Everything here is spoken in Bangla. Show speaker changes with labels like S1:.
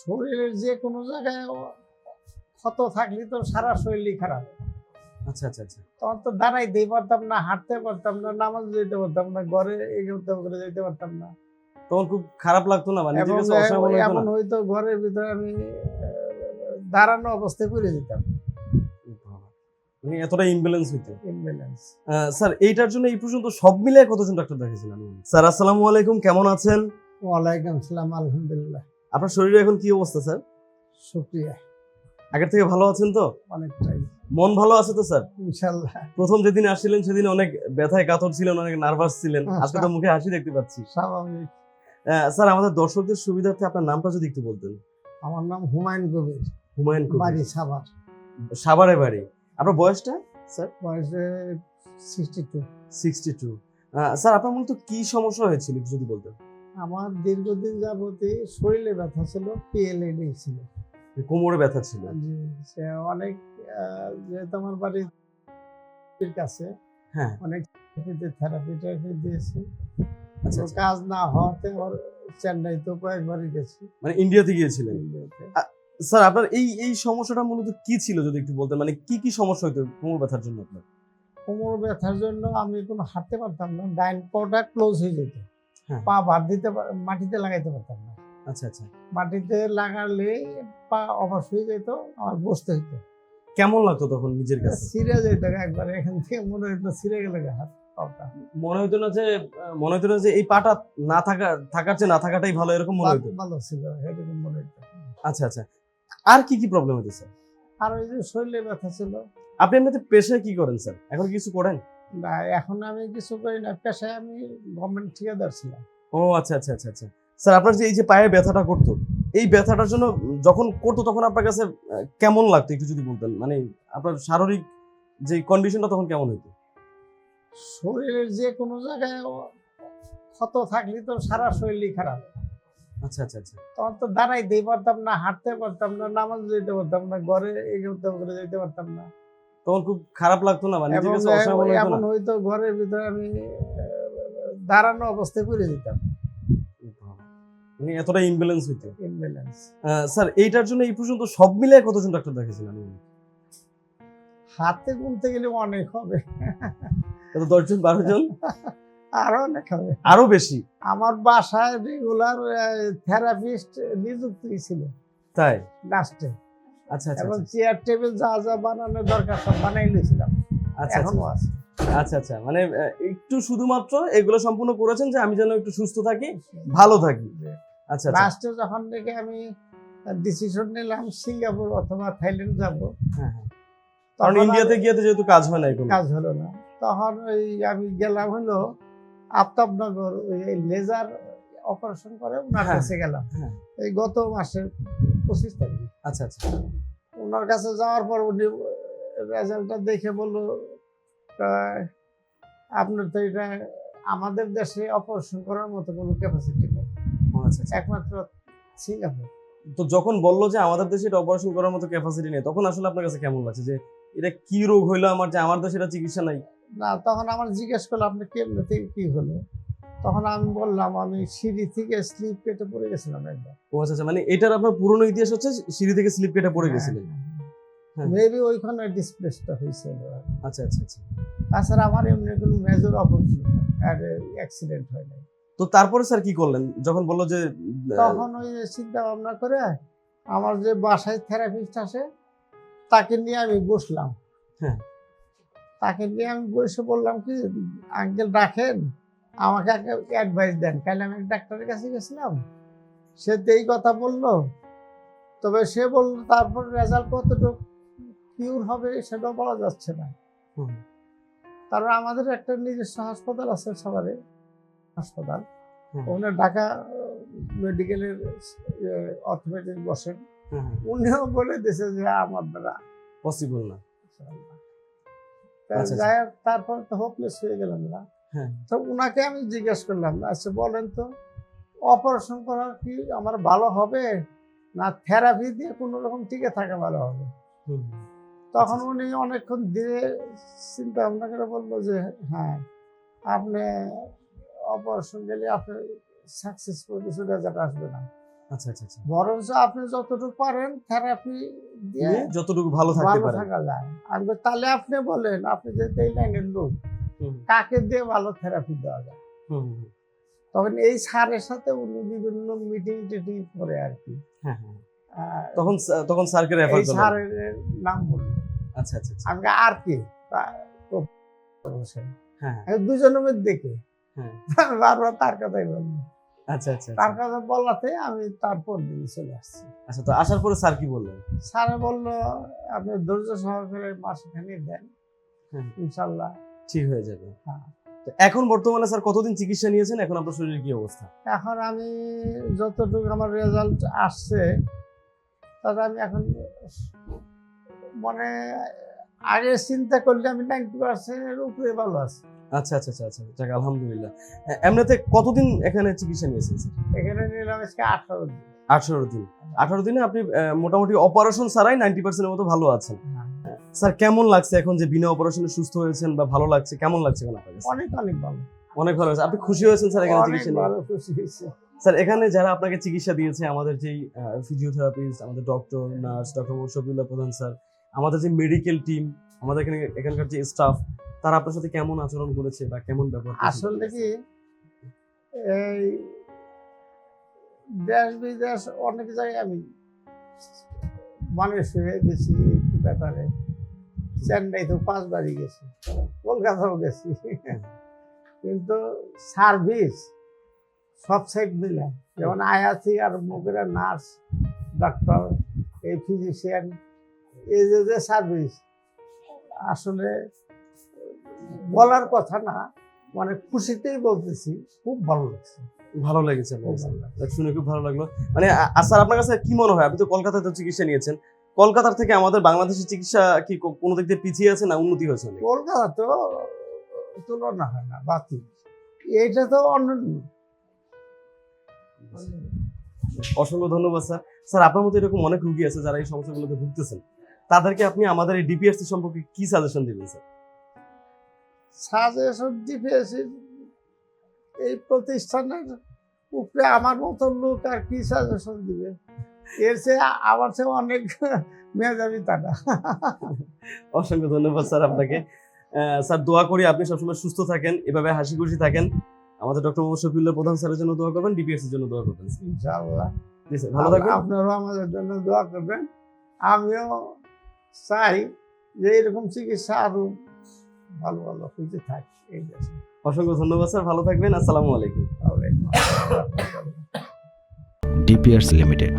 S1: শরীরের যে কোনো জায়গায় ক্ষত থাকলে তো সারা শরীরই খারাপ।
S2: আচ্ছা আচ্ছা আচ্ছা।
S1: তখন তো দাঁড়াইতেই পারতাম না হাঁটতে পারতাম না নামাজ যেতে পারতাম না ঘরে এগোতে করে যেতে পারতাম না।
S2: তখন খুব খারাপ লাগতো না মনে
S1: এমন হয়তো ঘরের ভিতরে আমি দাঁড়ানো অবস্থায় পড়ে যেতাম।
S2: মানে এতটা ইমব্যালেন্স হইতো।
S1: ইমব্যালেন্স
S2: স্যার এইটার জন্য এই পর্যন্ত সব মিলিয়ে কতজন ডাক্তার দেখিয়েছিলেন স্যার আসসালামু আলাইকুম কেমন আছেন?
S1: ওয়ালাইকুম আসসালাম আলহামদুলিল্লাহ।
S2: আপনার শরীরে এখন কি অবস্থা স্যার?
S1: শুক্রিয়া।
S2: আগের থেকে ভালো আছেন তো?
S1: অনেকটাই।
S2: মন ভালো আছে তো স্যার?
S1: ইনশাল্লাহ।
S2: প্রথম যেদিন আসছিলেন সেদিন অনেক ব্যথায় কাতর ছিলেন অনেক নার্ভাস ছিলেন। আজকে তো মুখে হাসি দেখতে পাচ্ছি।
S1: স্বাভাবিক।
S2: স্যার আমাদের দর্শকদের সুবিধার্থে আপনার নামটা যদি একটু বলতেন।
S1: আমার নাম হুমায়ুন কবির।
S2: হুমায়ুন কবির।
S1: বাড়ি সাভার।
S2: সাভারে বাড়ি। আপনার বয়সটা স্যার?
S1: বয়সে sixty two
S2: sixty two sir আপনার মূলত কি সমস্যা হয়েছিল যদি বলতেন?
S1: আমার দীর্ঘদিন যাবতই শরীরে ব্যথা ছিল পিএলএডি ছিল।
S2: কোমরে ব্যথা ছিল?
S1: সে অনেক যেহেতু আমার বাড়ির কাছে
S2: হ্যাঁ।
S1: অনেক থেরাপি টেরাপি দিয়েছি। কাজ না হওয়াতে আমার চেন্নাইতে কয়েকবারই গেছি।
S2: মানে ইন্ডিয়াতে গিয়েছিলেন?
S1: ইন্ডিয়াতে।
S2: স্যার আপনার এই এই সমস্যাটা মূলত কি ছিল যদি একটু বলতেন? মানে কি কি সমস্যা হতো কোমর ব্যথার জন্য আপনার?
S1: কোমর ব্যথার জন্য আমি কোনো হাঁটতে পারতাম না ডাইন পাটা ক্লোজ হয়ে যেত। পা ভাত দিতে পার- মাটিতে লাগাইতে পারতাম না।
S2: আচ্ছা আচ্ছা।
S1: মাটিতে লাগালে পা অবশ হয়ে যেত আমার বসতে হতো
S2: কেমন লাগতো তখন নিজের কাছে?
S1: সিরে যেত একবার এখান থেকে মনে হতো সিরে গেলে হাত
S2: মনে হতো না যে মনে হতো না যে এই পাটা না থাকা থাকার চেয়ে না থাকাটাই ভালো এরকম মনে হতো
S1: ভালো ছিল এরকম মনে হতো
S2: আচ্ছা আচ্ছা। আর কি কি প্রবলেম হতো স্যার
S1: আর ওই যে শরীরে ব্যথা ছিল।
S2: আপনি এমনিতে পেশায় কি করেন স্যার? এখন কিছু করেন?
S1: না এখন আমি কিছু করি না পেশায় আমি গভর্নমেন্ট ঠিকাদার ছিলাম।
S2: ও আচ্ছা আচ্ছা আচ্ছা আচ্ছা। স্যার আপনার যে এই যে পায়ে ব্যথাটা করতো এই ব্যথাটার জন্য যখন করতো তখন আপনার কাছে কেমন লাগতো একটু যদি বলতেন? মানে আপনার শারীরিক যে কন্ডিশনটা তখন কেমন হতো
S1: শরীরের যে কোনো জায়গায় ক্ষত থাকলে তো সারা শরীরই খারাপ।
S2: আচ্ছা আচ্ছা আচ্ছা।
S1: তখন তো দাঁড়াইতেই পারতাম না হাঁটতে পারতাম না নামাজ যেতে পারতাম না ঘরে এগোতে করে যেতে পারতাম না।
S2: তখন খুব খারাপ লাগতো না বা নিজের কাছে অসহায় মনে হতো
S1: এমন
S2: না
S1: হয়তো ঘরের ভিতরে আমি দাঁড়ানো অবস্থায় পড়ে যেতাম।
S2: মানে এতটা ইমব্যালেন্স হইতো।
S1: ইমব্যালেন্স
S2: স্যার এইটার জন্য এই পর্যন্ত সব কতজন ডাক্তার দেখিয়েছিলেন
S1: হাতে গুনতে গেলে অনেক হবে।
S2: কত দশজন বারো জন?
S1: আরও অনেক হবে।
S2: আরও বেশি?
S1: আমার বাসায় রেগুলার থেরাপিস্ট নিযুক্ত ছিল।
S2: তাই?
S1: লাস্টে
S2: আচ্ছা আচ্ছা
S1: এবং
S2: আচ্ছা।
S1: চেয়ার টেবিল যা যা বানানোর দরকার সব বানাই নিয়েছিলাম।
S2: আচ্ছা
S1: এখনও আছে।
S2: আচ্ছা আচ্ছা মানে একটু শুধুমাত্র এগুলো সম্পূর্ণ করেছেন যে আমি যেন একটু সুস্থ থাকি ভালো থাকি। আচ্ছা আচ্ছা।
S1: লাস্টে যখন থেকে আমি ডিসিশন নিলাম সিঙ্গাপুর অথবা থাইল্যান্ড যাব
S2: হ্যাঁ, হ্যাঁ। কারণ
S1: তখন
S2: ইন্ডিয়াতে গিয়ে তো যেহেতু কাজ হয় না
S1: কাজ হলো না। তখন ওই আমি গেলাম হলো আফতাবনগর ওই লেজার অপারেশন করে ওনার
S2: হ্যাঁ,
S1: কাছে গেলাম। এই গত মাসের পঁচিশ তারিখ।
S2: আচ্ছা আচ্ছা।
S1: ওনার কাছে যাওয়ার পর উনি রেজাল্টটা দেখে বলল আপনার তো এটা আমাদের দেশে অপারেশন করার মতো কোনো ক্যাপাসিটি নেই।
S2: আচ্ছা আচ্ছা।
S1: একমাত্র সিঙ্গাপুর
S2: তো যখন বলল যে আমাদের দেশে এটা অপারেশন করার মতো ক্যাপাসিটি নেই তখন আসলে আপনার কাছে কেমন লাগছে? যে এটা কি রোগ হইল আমার যে আমার দেশে এটা চিকিৎসা নাই?
S1: না তখন আমার জিজ্ঞেস করল আপনি কেমনে থেকে কি হলো? তখন আমি বললাম আমি সিঁড়ি থেকে স্লিপ কেটে পড়ে গেছিলাম একবার।
S2: ও আচ্ছা আচ্ছা মানে এটার আপনার পুরনো ইতিহাস হচ্ছে সিঁড়ি থেকে স্লিপ কেটে পড়ে গেছিলেন। হ্যাঁ।
S1: মেবি ওইখানে ডিসপ্লেসটা হয়েছে
S2: আচ্ছা আচ্ছা আচ্ছা।
S1: তাছাড়া আমার এমনি কোনো মেজর অপারেশন অ্যাক্সিডেন্ট হয় নাই।
S2: তো তারপরে স্যার কি করলেন? যখন বলল যে
S1: তখন ওই চিন্তা ভাবনা করে আমার যে বাসায় থেরাপিস্ট আসে তাকে নিয়ে আমি বসলাম।
S2: হ্যাঁ।
S1: তাকে নিয়ে আমি বসে বললাম কি আঙ্কেল রাখেন? আমাকে অ্যাডভাইস দেন। কাল আমি ডাক্তারের কাছে গেছিলাম। সে তো এই কথা বলল তবে সে বলল তারপর রেজাল্ট কতটুকু পিওর হবে সেটাও বলা যাচ্ছে না। তারপর আমাদের একটা নিজস্ব হাসপাতাল আছে সবারে হাসপাতাল। ওখানে ঢাকা মেডিকেলের অর্থোপেডিক বসেন।
S2: হ্যাঁ, হ্যাঁ,
S1: উনিও বলে দিয়েছে যে আমার দ্বারা
S2: পসিবল না। আচ্ছা,
S1: যাই হোক, তারপর তো হোপলেস হয়ে গেলাম না। তো উনাকে আমি জিজ্ঞেস করলাম আচ্ছা বলেন তো অপারেশন করা কি আমার ভালো হবে? না থেরাপি দিয়ে কোনো রকম টিকে থাকা ভালো হবে? তখন। উনি অনেকক্ষণ ধীরে চিন্তা ভাবনা করে বলল যে হ্যাঁ আপনি অপারেশন গেলে আপনার সাকসেসফুল কিছু রেজাল্ট আসবে না।
S2: আচ্ছা আচ্ছা আচ্ছা।
S1: বরঞ্চ আপনি যতটুকু পারেন থেরাপি দিয়ে
S2: যতটুকু ভালো থাকতে
S1: ভালো থাকা যায়। বলি, তাহলে আপনি বলেন আপনি যে এই লাইনের লোক কাকে দিয়ে ভালো থেরাপি দেওয়া যায়। তখন এই স্যারের সাথে উনি বিভিন্ন মিটিং টিটিং করে আর কি।
S2: হ্যাঁ হ্যাঁ। তখন তখন স্যারকে রেফার করলেন?
S1: স্যারের নাম বলল
S2: আচ্ছা আচ্ছা আচ্ছা।
S1: আমি আর কি
S2: হ্যাঁ
S1: আমি দুজনের মধ্যে দেখে।
S2: হ্যাঁ।
S1: বারবার তার কথাই বলব।
S2: আচ্ছা আচ্ছা
S1: তার
S2: আচ্ছা।
S1: কথা বলাতে আমি তারপর দিন চলে আসছি।
S2: আচ্ছা তো আসার পরে স্যার কি বললেন?
S1: স্যারে বলল আপনি ধৈর্য সহকারে মাসখানি দেন। ইনশাল্লাহ
S2: ঠিক হয়ে যাবে।
S1: হ্যাঁ।
S2: তো এখন বর্তমানে স্যার কতদিন চিকিৎসা নিয়েছেন? এখন আপনার শরীরের কি অবস্থা?
S1: এখন আমি যতটুকু আমার রেজাল্ট আসছে তাতে আমি এখন মানে আগে চিন্তা করলে আমি নাইনটি পার্সেন্টের উপরে ভালো আছি।
S2: আচ্ছা আচ্ছা আচ্ছা আচ্ছা। যাক আলহামদুলিল্লাহ। এমনিতে কতদিন এখানে চিকিৎসা নিয়েছেন স্যার?
S1: এখানে নিলাম আজকে আঠারো দিন।
S2: আঠারো দিন। আঠারো দিনে আপনি মোটামুটি অপারেশন ছাড়াই নাইনটি পার্সেন্টের মতো ভালো আছেন। স্যার কেমন লাগছে এখন যে বিনা অপারেশনে সুস্থ হয়েছেন বা ভালো লাগছে? কেমন লাগছে এখন আপনার
S1: অনেক অনেক ভালো।
S2: অনেক ভালো হয়েছে আপনি খুশি হয়েছেন স্যার এখানে চিকিৎসা নিয়ে?
S1: খুশি হয়েছে।
S2: স্যার এখানে যারা আপনাকে চিকিৎসা দিয়েছে আমাদের যেই ফিজিওথেরাপিস্ট আমাদের ডক্টর নার্স ডক্টর শফিউল্লাহ প্রধান স্যার আমাদের যে মেডিকেল টিম আমাদের এখানে এখানকার যে স্টাফ তারা আপনার সাথে কেমন আচরণ করেছে বা কেমন ব্যবহার?
S1: আসলে কি এই দেশ বিদেশ অনেক জায়গায় আমি মানুষ হয়ে গেছি ব্যাপারে চেন্নাই তো পাঁচবারই গেছি কলকাতাও গেছি। কিন্তু সার্ভিস সব সাইড মিলে। যেমন আয়াসি আর মুগেরা নার্স ডাক্তার এই ফিজিশিয়ান এই যে যে সার্ভিস আসলে বলার কথা না মানে খুশিতেই বলতেছি খুব ভালো লাগছে।
S2: ভালো লেগেছে শুনে খুব ভালো লাগল। মানে স্যার আপনার কাছে কি মনে হয়? আপনি তো কলকাতাতে চিকিৎসা নিয়েছেন। কলকাতার থেকে আমাদের বাংলাদেশের চিকিৎসা কি কোনো দিক দিয়ে পিছিয়ে আছে না উন্নতি হয়েছে
S1: কলকাতা তো তুলনা হয় না বাতিল। এইটা তো অনন্য।
S2: অসংখ্য ধন্যবাদ স্যার। স্যার আপনার মতো এরকম অনেক রুগী আছে যারা এই সমস্যাগুলোতে ভুগতেছেন। তাদেরকে আপনি আমাদের এই ডিপিএসসি সম্পর্কে কি সাজেশন দিবেন স্যার?
S1: সাজেশন দিয়েছি এই প্রতিষ্ঠানের উপরে আমার মতো লোক আর কি সাজেশন দিবে? এর চেয়ে আমার চেয়ে অনেক মেধাবী তারা
S2: অসংখ্য ধন্যবাদ স্যার আপনাকে। স্যার দোয়া করি আপনি সবসময় সুস্থ থাকেন এভাবে হাসি খুশি থাকেন। আমাদের ডক্টর মোহাম্মদ শফিউল্লাহ প্রধান স্যারের জন্য দোয়া করবেন ডিপিএস এর জন্য দোয়া করবেন
S1: ইনশাআল্লাহ।
S2: জি স্যার ভালো থাকবেন।
S1: আপনারাও আমাদের জন্য দোয়া করবেন। আমিও চাই যে এরকম চিকিৎসা আরও ভালো ভালো হইতে থাকে এই
S2: অসংখ্য ধন্যবাদ স্যার ভালো থাকবেন আসসালামু আলাইকুম।
S1: ওয়ালাইকুম আসসালাম।
S3: ডিপিয়ার্স লিমিটেড